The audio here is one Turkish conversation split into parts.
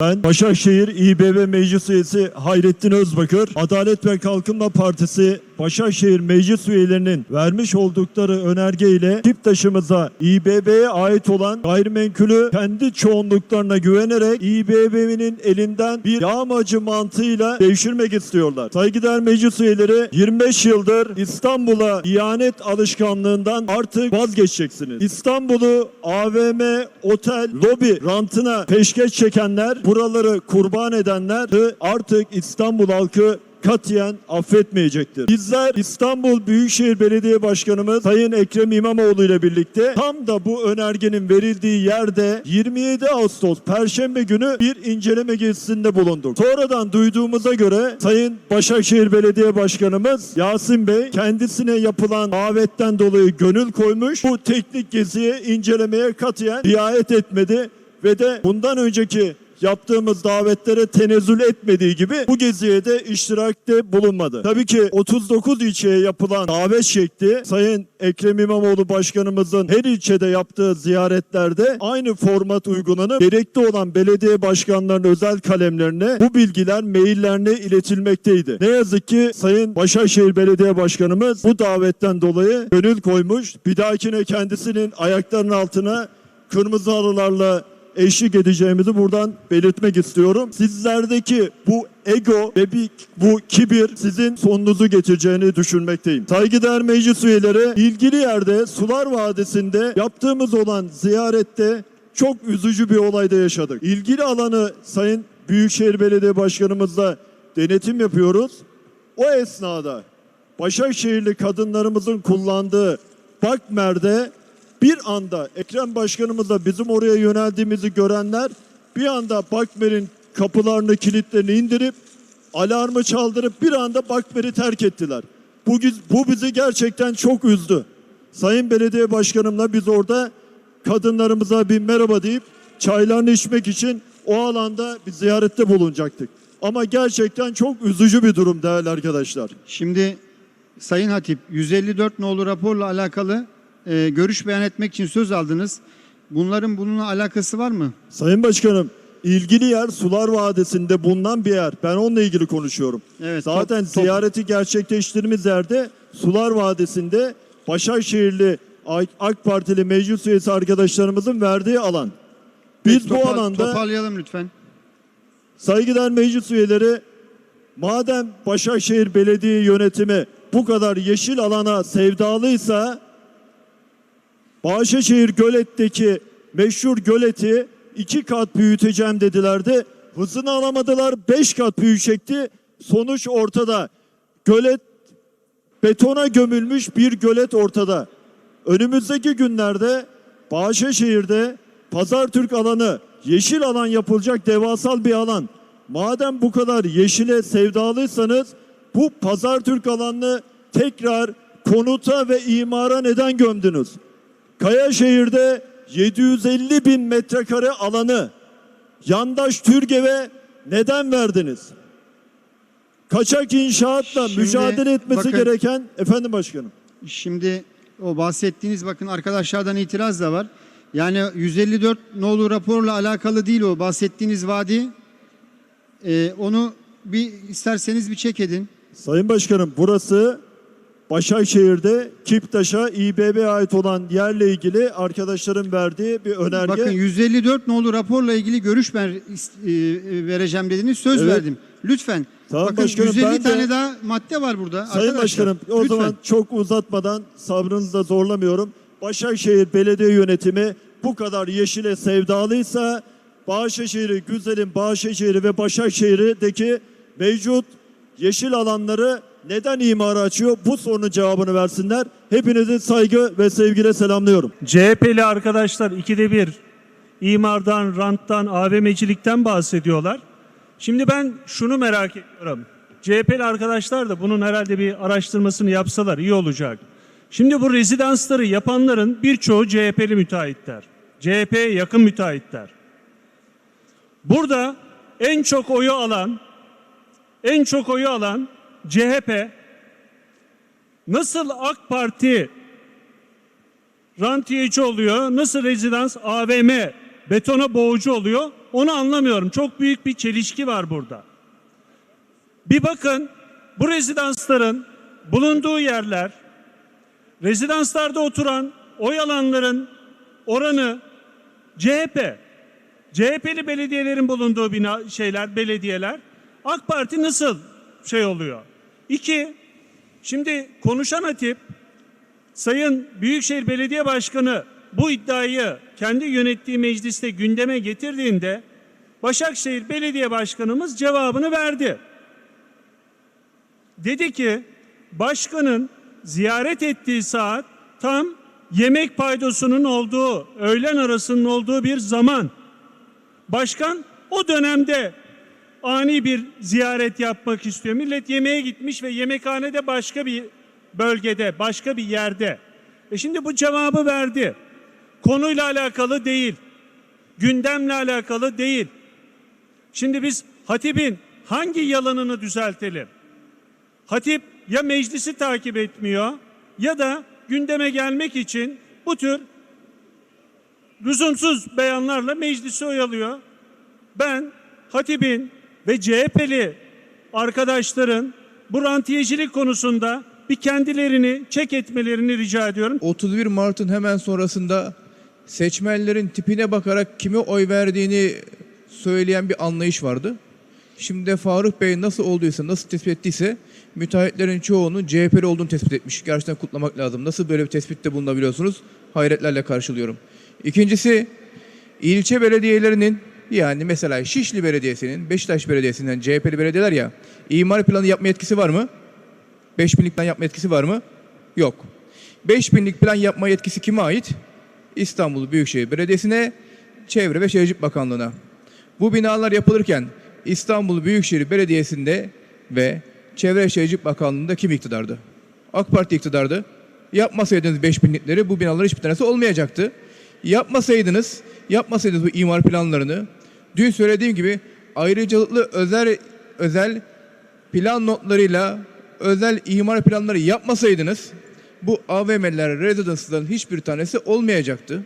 Ben Başakşehir İBB Meclis Üyesi Hayrettin Özbakır, Adalet ve Kalkınma Partisi Başakşehir Meclis üyelerinin vermiş oldukları önerge ile Kiptaş'ımıza İBB'ye ait olan gayrimenkulü kendi çoğunluklarına güvenerek İBB'nin elinden bir yağmacı mantığıyla devşirmek istiyorlar. Saygıdeğer meclis üyeleri 25 yıldır İstanbul'a ihanet alışkanlığından artık vazgeçeceksiniz. İstanbul'u AVM, otel, lobi rantına peşkeş çekenler, buraları kurban edenler artık İstanbul halkı katiyen affetmeyecektir. Bizler İstanbul Büyükşehir Belediye Başkanımız Sayın Ekrem İmamoğlu ile birlikte tam da bu önergenin verildiği yerde 27 Ağustos Perşembe günü bir inceleme gezisinde bulunduk. Sonradan duyduğumuza göre Sayın Başakşehir Belediye Başkanımız Yasin Bey kendisine yapılan davetten dolayı gönül koymuş. Bu teknik geziye incelemeye katiyen riayet etmedi ve de bundan önceki yaptığımız davetlere tenezzül etmediği gibi bu geziye de iştirakte bulunmadı. Tabii ki 39 ilçeye yapılan davet şekli Sayın Ekrem İmamoğlu Başkanımızın her ilçede yaptığı ziyaretlerde aynı format uygulanıp gerekli olan belediye başkanlarının özel kalemlerine bu bilgiler maillerine iletilmekteydi. Ne yazık ki Sayın Başakşehir Belediye Başkanımız bu davetten dolayı gönül koymuş. Bir dahakine kendisinin ayaklarının altına kırmızı halılarla eşlik edeceğimizi buradan belirtmek istiyorum. Sizlerdeki bu ego ve bir, bu kibir sizin sonunuzu getireceğini düşünmekteyim. Saygıdeğer meclis üyeleri ilgili yerde Sular Vadisi'nde yaptığımız olan ziyarette çok üzücü bir olayda yaşadık. İlgili alanı Sayın Büyükşehir Belediye Başkanımızla denetim yapıyoruz. O esnada Başakşehirli kadınlarımızın kullandığı Bakmer'de bir anda Ekrem Başkanımızla bizim oraya yöneldiğimizi görenler bir anda Bakmer'in kapılarını kilitlerini indirip alarmı çaldırıp bir anda Bakmer'i terk ettiler. Bu, bu bizi gerçekten çok üzdü. Sayın Belediye Başkanımla biz orada kadınlarımıza bir merhaba deyip çaylarını içmek için o alanda bir ziyarette bulunacaktık. Ama gerçekten çok üzücü bir durum değerli arkadaşlar. Şimdi Sayın Hatip 154 nolu raporla alakalı e, görüş beyan etmek için söz aldınız. Bunların bununla alakası var mı? Sayın Başkanım ilgili yer Sular Vadisi'nde bulunan bir yer. Ben onunla ilgili konuşuyorum. Evet, Zaten top- top- ziyareti gerçekleştirdiğimiz yerde Sular Vadisi'nde Başakşehirli AK- Partili meclis üyesi arkadaşlarımızın verdiği alan. Biz Peki, bu alanda toparlayalım lütfen. saygıdeğer meclis üyeleri madem Başakşehir Belediye Yönetimi bu kadar yeşil alana sevdalıysa Bahçeşehir Gölet'teki meşhur göleti iki kat büyüteceğim dedilerdi. Hızını alamadılar. Beş kat büyüyecekti. Sonuç ortada. Gölet betona gömülmüş bir gölet ortada. Önümüzdeki günlerde Bahçeşehir'de Pazartürk alanı yeşil alan yapılacak devasal bir alan. Madem bu kadar yeşile sevdalıysanız bu Pazartürk alanını tekrar konuta ve imara neden gömdünüz? Kayaşehir'de 750 bin metrekare alanı yandaş TÜRGEV'e neden verdiniz? Kaçak inşaatla Şimdi mücadele etmesi bakın- gereken efendim başkanım. Şimdi o bahsettiğiniz bakın arkadaşlardan itiraz da var. Yani 154 nolu raporla alakalı değil o bahsettiğiniz vadi. E, onu bir isterseniz bir çek edin. Sayın Başkanım burası Başakşehir'de Kiptaş'a İBB ait olan yerle ilgili arkadaşların verdiği bir önerge. Bakın 154 nolu raporla ilgili görüş ben is- e, vereceğim dediniz söz Evet. verdim. Lütfen. Tamam Bakın başkanım, 150 ben de- tane daha madde var burada. Sayın arkadaşlar. Başkanım o Lütfen. zaman çok uzatmadan sabrınızı da zorlamıyorum. Başakşehir Belediye Yönetimi bu kadar yeşile sevdalıysa Bahçeşehir'i, Güzel'in Bahçeşehir'i ve Başakşehir'deki mevcut yeşil alanları neden imara açıyor? Bu sorunun cevabını versinler. Hepinizi saygı ve sevgiyle selamlıyorum. CHP'li arkadaşlar ikide bir imardan, ranttan, AVM'cilikten bahsediyorlar. Şimdi ben şunu merak ediyorum. CHP'li arkadaşlar da bunun herhalde bir araştırmasını yapsalar iyi olacak. Şimdi bu rezidansları yapanların birçoğu CHP'li müteahhitler. CHP'ye yakın müteahhitler. Burada en çok oyu alan, en çok oyu alan CHP nasıl AK Parti rantiyeci oluyor, nasıl rezidans AVM betona boğucu oluyor Onu anlamıyorum. Çok büyük bir çelişki var burada. Bir bakın bu rezidansların bulunduğu yerler, rezidanslarda oturan oy alanların oranı CHP. CHP'li belediyelerin bulunduğu bina şeyler, belediyeler. AK Parti nasıl şey oluyor? İki, şimdi konuşan hatip Sayın Büyükşehir Belediye Başkanı bu iddiayı kendi yönettiği mecliste gündeme getirdiğinde Başakşehir Belediye Başkanımız cevabını verdi. Dedi ki başkanın ziyaret ettiği saat tam yemek paydosunun olduğu, öğlen arasının olduğu bir zaman. Başkan o dönemde ani bir ziyaret yapmak istiyor. Millet yemeğe gitmiş ve yemekhanede başka bir bölgede, başka bir yerde. E şimdi bu cevabı verdi. Konuyla alakalı değil. Gündemle alakalı değil. Şimdi biz hatibin hangi yalanını düzeltelim? Hatip ya meclisi takip etmiyor ya da gündeme gelmek için bu tür lüzumsuz beyanlarla meclisi oyalıyor. Ben hatibin ve CHP'li arkadaşların bu rantiyecilik konusunda bir kendilerini çek etmelerini rica ediyorum. 31 Mart'ın hemen sonrasında seçmenlerin tipine bakarak kime oy verdiğini söyleyen bir anlayış vardı. Şimdi de Faruk Bey nasıl olduysa, nasıl tespit ettiyse müteahhitlerin çoğunun CHP'li olduğunu tespit etmiş. Gerçekten kutlamak lazım. Nasıl böyle bir tespitte bulunabiliyorsunuz? Hayretlerle karşılıyorum. İkincisi, ilçe belediyelerinin yani mesela Şişli Belediyesi'nin, Beşiktaş Belediyesi'nden CHP'li belediyeler ya, imar planı yapma yetkisi var mı? 5000'lik plan yapma yetkisi var mı? Yok. 5000'lik plan yapma yetkisi kime ait? İstanbul Büyükşehir Belediyesi'ne, Çevre ve Şehircilik Bakanlığı'na. Bu binalar yapılırken İstanbul Büyükşehir Belediyesi'nde ve Çevre ve Şehircilik Bakanlığı'nda kim iktidardı? AK Parti iktidardı. Yapmasaydınız 5000'likleri bu binaların hiçbir tanesi olmayacaktı. Yapmasaydınız, yapmasaydınız bu imar planlarını, dün söylediğim gibi ayrıcalıklı özel özel plan notlarıyla özel imar planları yapmasaydınız bu AVM'ler, rezidansların hiçbir tanesi olmayacaktı.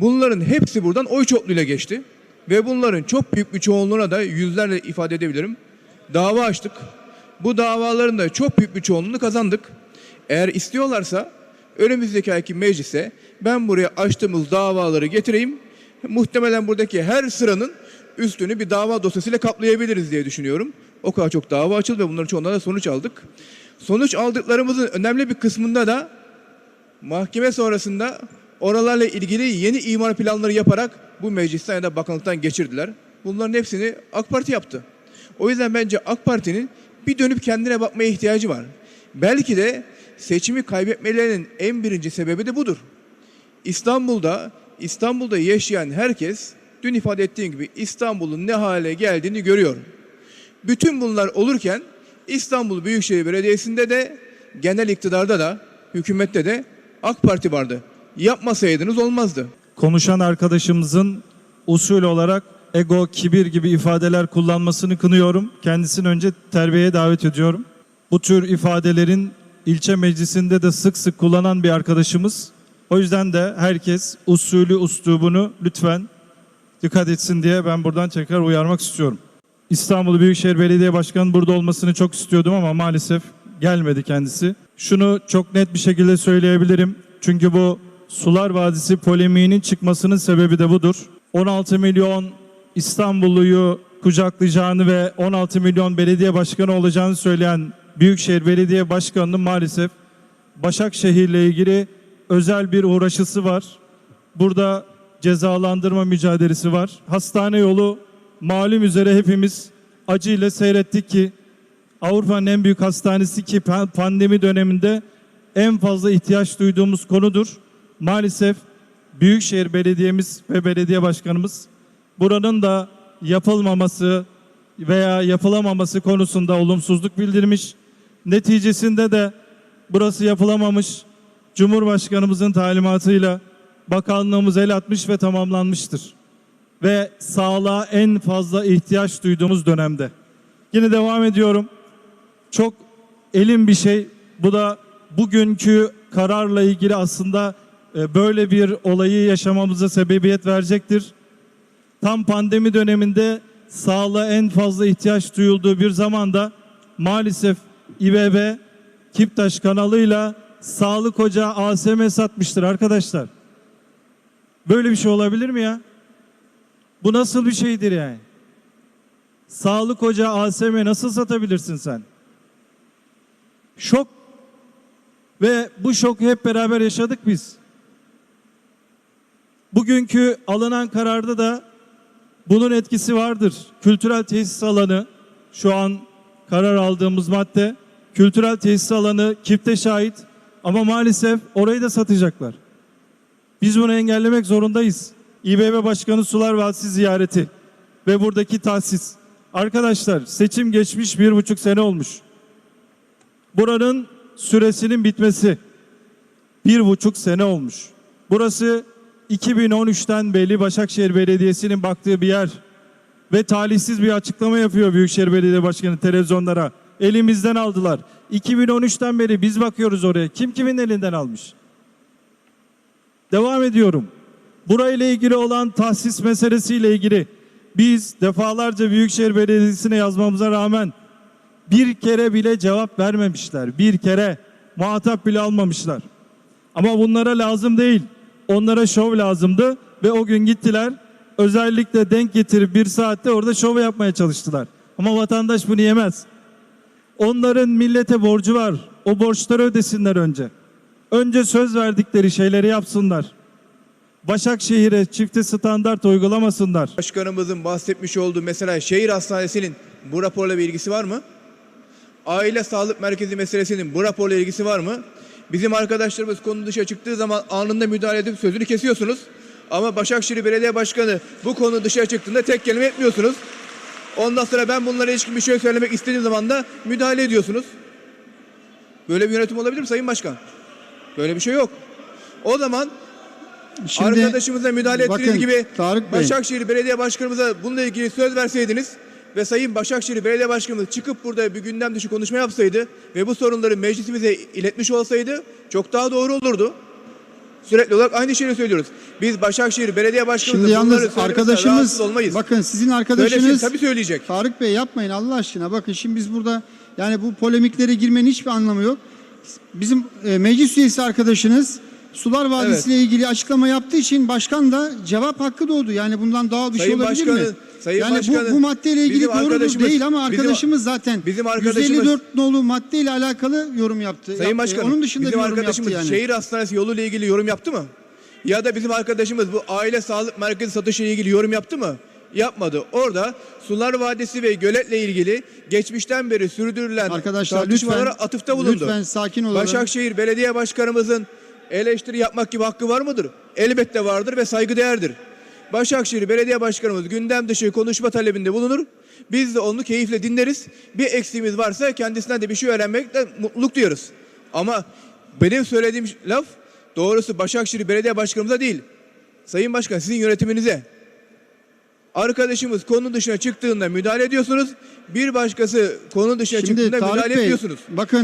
Bunların hepsi buradan oy çokluğuyla geçti. Ve bunların çok büyük bir çoğunluğuna da yüzlerle ifade edebilirim. Dava açtık. Bu davaların da çok büyük bir çoğunluğunu kazandık. Eğer istiyorlarsa önümüzdeki ayki meclise ben buraya açtığımız davaları getireyim. Muhtemelen buradaki her sıranın üstünü bir dava dosyasıyla kaplayabiliriz diye düşünüyorum. O kadar çok dava açıldı ve bunların çoğundan da sonuç aldık. Sonuç aldıklarımızın önemli bir kısmında da mahkeme sonrasında oralarla ilgili yeni imar planları yaparak bu meclisten ya da bakanlıktan geçirdiler. Bunların hepsini AK Parti yaptı. O yüzden bence AK Parti'nin bir dönüp kendine bakmaya ihtiyacı var. Belki de seçimi kaybetmelerinin en birinci sebebi de budur. İstanbul'da İstanbul'da yaşayan herkes dün ifade ettiğim gibi İstanbul'un ne hale geldiğini görüyor. Bütün bunlar olurken İstanbul Büyükşehir Belediyesi'nde de genel iktidarda da hükümette de AK Parti vardı. Yapmasaydınız olmazdı. konuşan arkadaşımızın usul olarak ego, kibir gibi ifadeler kullanmasını kınıyorum. Kendisini önce terbiyeye davet ediyorum. Bu tür ifadelerin ilçe meclisinde de sık sık kullanan bir arkadaşımız. O yüzden de herkes usulü, uslubunu lütfen dikkat etsin diye ben buradan tekrar uyarmak istiyorum. İstanbul Büyükşehir Belediye Başkanı burada olmasını çok istiyordum ama maalesef gelmedi kendisi. Şunu çok net bir şekilde söyleyebilirim. Çünkü bu Sular Vadisi polemiğinin çıkmasının sebebi de budur. 16 milyon İstanbulluyu kucaklayacağını ve 16 milyon belediye başkanı olacağını söyleyen Büyükşehir Belediye Başkanı'nın maalesef Başakşehir'le ilgili özel bir uğraşısı var. Burada cezalandırma mücadelesi var. Hastane yolu malum üzere hepimiz acıyla seyrettik ki Avrupa'nın en büyük hastanesi ki pa- pandemi döneminde en fazla ihtiyaç duyduğumuz konudur. Maalesef Büyükşehir Belediye'miz ve belediye başkanımız buranın da yapılmaması veya yapılamaması konusunda olumsuzluk bildirmiş. Neticesinde de burası yapılamamış. Cumhurbaşkanımızın talimatıyla bakanlığımız el atmış ve tamamlanmıştır. Ve sağlığa en fazla ihtiyaç duyduğumuz dönemde. Yine devam ediyorum. Çok elim bir şey. Bu da bugünkü kararla ilgili aslında e, böyle bir olayı yaşamamıza sebebiyet verecektir. tam pandemi döneminde sağlığa en fazla ihtiyaç duyulduğu bir zamanda maalesef İBB Kiptaş kanalıyla Sağlık Ocağı ASM satmıştır arkadaşlar. Böyle bir şey olabilir mi ya? Bu nasıl bir şeydir yani? Sağlık Ocağı ASM nasıl satabilirsin sen? Şok. Ve bu şoku hep beraber yaşadık biz. Bugünkü alınan kararda da bunun etkisi vardır. Kültürel tesis alanı şu an karar aldığımız madde kültürel tesis alanı Kipte şahit ama maalesef orayı da satacaklar. Biz bunu engellemek zorundayız. İBB Başkanı Sular Vadisi ziyareti ve buradaki tahsis. Arkadaşlar seçim geçmiş bir buçuk sene olmuş. Buranın süresinin bitmesi bir buçuk sene olmuş. Burası 2013'ten beri Başakşehir Belediyesi'nin baktığı bir yer ve talihsiz bir açıklama yapıyor Büyükşehir Belediye Başkanı televizyonlara. Elimizden aldılar. 2013'ten beri biz bakıyoruz oraya. Kim kimin elinden almış? Devam ediyorum. Burayla ilgili olan tahsis meselesiyle ilgili biz defalarca Büyükşehir Belediyesi'ne yazmamıza rağmen bir kere bile cevap vermemişler. Bir kere muhatap bile almamışlar. Ama bunlara lazım değil. Onlara şov lazımdı ve o gün gittiler. Özellikle denk getirip bir saatte orada şov yapmaya çalıştılar. Ama vatandaş bunu yemez. Onların millete borcu var. O borçları ödesinler önce. Önce söz verdikleri şeyleri yapsınlar. Başakşehir'e çifte standart uygulamasınlar. Başkanımızın bahsetmiş olduğu mesela şehir hastanesinin bu raporla bir ilgisi var mı? Aile sağlık merkezi meselesinin bu raporla ilgisi var mı? Bizim arkadaşlarımız konu dışa çıktığı zaman anında müdahale edip sözünü kesiyorsunuz. Ama Başakşehir Belediye Başkanı bu konu dışarı çıktığında tek kelime etmiyorsunuz. Ondan sonra ben bunlara ilişkin bir şey söylemek istediğim zaman da müdahale ediyorsunuz. Böyle bir yönetim olabilir mi Sayın Başkan? Böyle bir şey yok. O zaman Şimdi arkadaşımıza müdahale ettiğiniz bakın, gibi Tarık Bey. Başakşehir Belediye Başkanımıza bununla ilgili söz verseydiniz ve Sayın Başakşehir Belediye Başkanımız çıkıp burada bir gündem dışı konuşma yapsaydı ve bu sorunları meclisimize iletmiş olsaydı çok daha doğru olurdu. Sürekli olarak aynı şeyi söylüyoruz. Biz Başakşehir Belediye Başkanımıza Şimdi yalnız arkadaşımız olmayız. bakın sizin Böyle şey arkadaşınız tabii söyleyecek. Tarık Bey yapmayın Allah aşkına. Bakın şimdi biz burada yani bu polemiklere girmenin hiçbir anlamı yok. Bizim e, meclis üyesi arkadaşınız Sular Vadisi ile ilgili açıklama yaptığı için başkan da cevap hakkı doğdu. Yani bundan doğal bir Sayın şey olabilir mi? Başkanı, Sayın yani Başkanı, bu, bu maddeyle ilgili bizim doğrudur arkadaşımız- değil ama bizim- arkadaşımız zaten bizim arkadaşımız- 154 nolu maddeyle alakalı yorum yaptı. Sayın Yaptı. Başkanım, Onun dışında bizim bir yorum yaptı arkadaşımız yani. şehir hastanesi yoluyla ilgili yorum yaptı mı? Ya da bizim arkadaşımız bu aile sağlık merkezi satışıyla ilgili yorum yaptı mı? Yapmadı. Orada Sular Vadisi ve göletle ilgili geçmişten beri sürdürülen Arkadaşlar tartışmalara lütfen, atıfta bulundu. lütfen sakin olalım. Başakşehir Belediye Başkanımızın eleştiri yapmak gibi hakkı var mıdır? Elbette vardır ve saygıdeğerdir. Başakşehir Belediye Başkanımız gündem dışı konuşma talebinde bulunur. Biz de onu keyifle dinleriz. Bir eksiğimiz varsa kendisinden de bir şey öğrenmekten mutluluk duyarız. Ama benim söylediğim laf doğrusu Başakşehir Belediye Başkanımıza değil. Sayın Başkan sizin yönetiminize. Arkadaşımız konu dışına çıktığında müdahale ediyorsunuz. Bir başkası konu dışına Şimdi çıktığında Tarık müdahale Bey, etmiyorsunuz. bakın